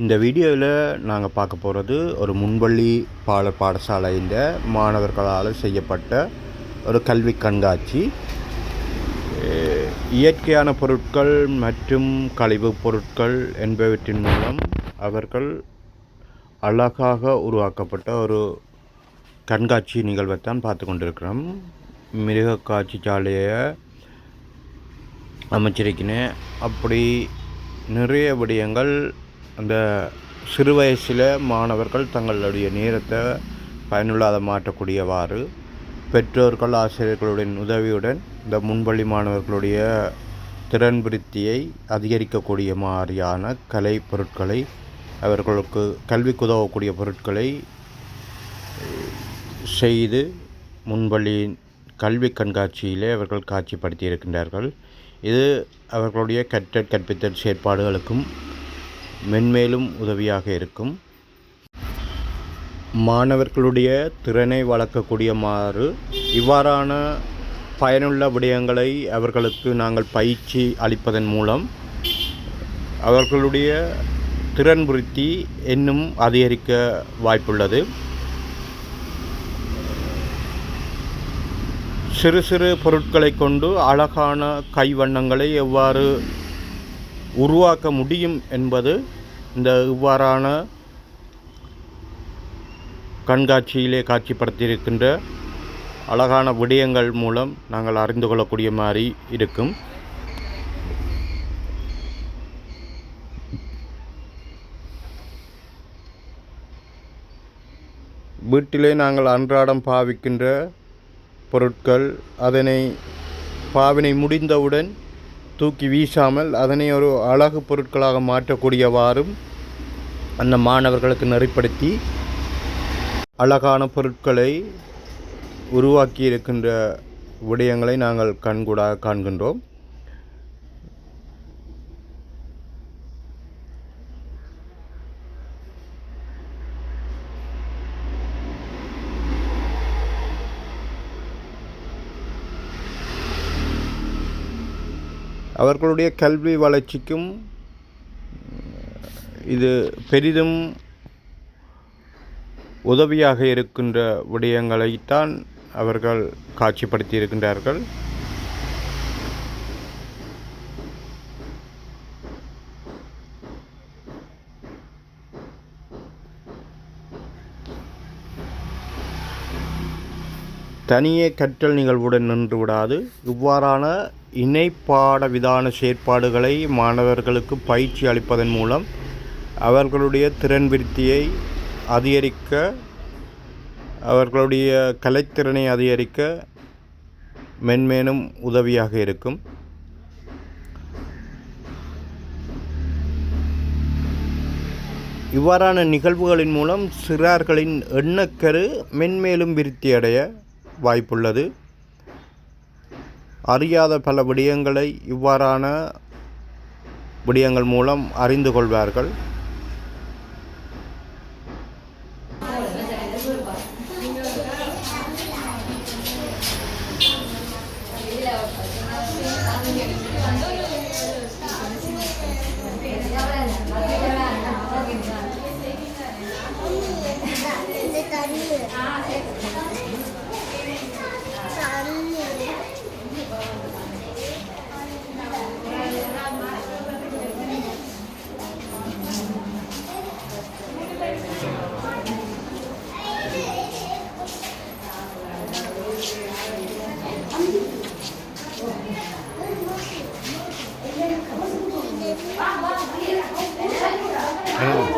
இந்த வீடியோவில் நாங்கள் பார்க்க போகிறது ஒரு முன்பள்ளி பால பாடசாலையில் மாணவர்களால் செய்யப்பட்ட ஒரு கல்வி கண்காட்சி. இயற்கையான பொருட்கள் மற்றும் கழிவுப் பொருட்கள் என்பவற்றின் மூலம் அவர்கள் அழகாக உருவாக்கப்பட்ட ஒரு கண்காட்சி நிகழ்வைத்தான் பார்த்து கொண்டிருக்கிறோம். மிருக காட்சி சாலையை அமைச்சிருக்கினேன் அப்படி நிறைய விடயங்கள் அந்த சிறு வயசில் மாணவர்கள் தங்களுடைய நேரத்தை பயனுள்ளாத மாற்றக்கூடியவாறு பெற்றோர்கள் ஆசிரியர்களுடன் உதவியுடன் இந்த முன்பள்ளி மாணவர்களுடைய திறன் விருத்தியை அதிகரிக்கக்கூடிய மாதிரியான கலை பொருட்களை அவர்களுக்கு கல்விக்கு உதவக்கூடிய பொருட்களை செய்து முன்பள்ளியின் கல்வி கண்காட்சியிலே அவர்கள் காட்சிப்படுத்தி இருக்கின்றார்கள். இது அவர்களுடைய கற்றல் கற்பித்தல் செயற்பாடுகளுக்கும் மென்மேலும் உதவியாக இருக்கும். மாணவர்களுடைய திறனை வளர்க்கக்கூடியமாறு இவ்வாறான பயனுள்ள விடயங்களை அவர்களுக்கு நாங்கள் பயிற்சி அளிப்பதன் மூலம் அவர்களுடைய திறன் விருத்தி இன்னும் அதிகரிக்க வாய்ப்புள்ளது. சிறு சிறு பொருட்களை கொண்டு அழகான கைவண்ணங்களை எவ்வாறு உருவாக்க முடியும் என்பது இந்த இவ்வாறான கண்காட்சியிலே காட்சிப்படுத்தியிருக்கின்ற அழகான விடயங்கள் மூலம் நாங்கள் அறிந்து கொள்ளக்கூடிய மாதிரி இருக்கும். வீட்டிலே நாங்கள் அன்றாடம் பாவிக்கின்ற பொருட்கள் அதனை பாவினை முடிந்தவுடன் தூக்கி வீசாமல் அதனை ஒரு அழகு பொருட்களாக மாற்றக்கூடியவாறும் அந்த மாணவர்களுக்கு நெறிப்படுத்தி அழகான பொருட்களை உருவாக்கி இருக்கின்ற விடயங்களை நாங்கள் கண்கூடாக காண்கின்றோம். அவர்களுடைய கல்வி வளர்ச்சிக்கும் இது பெரிதும் உதவியாக இருக்கின்ற விடயங்களைத்தான் அவர்கள் காட்சிப்படுத்தி இருக்கின்றார்கள் தனியே கற்றல் நிகழ்வுடன் நின்று விடாது. இவ்வாறான இணைப்பாட விதான செயற்பாடுகளை மாணவர்களுக்கு பயிற்சி அளிப்பதன் மூலம் அவர்களுடைய திறன் விருத்தியை அதிகரிக்க அவர்களுடைய கலைத்திறனை அதிகரிக்க மென்மேலும் உதவியாக இருக்கும். இவ்வாறான நிகழ்வுகளின் மூலம் சிறார்களின் எண்ணக்கரு மென்மேலும் விருத்தியடைய வாய்ப்புள்ளது. அறியாத பல விடயங்களை இவ்வாறான விடயங்கள் மூலம் அறிந்து கொள்வார்கள். இது 诶呦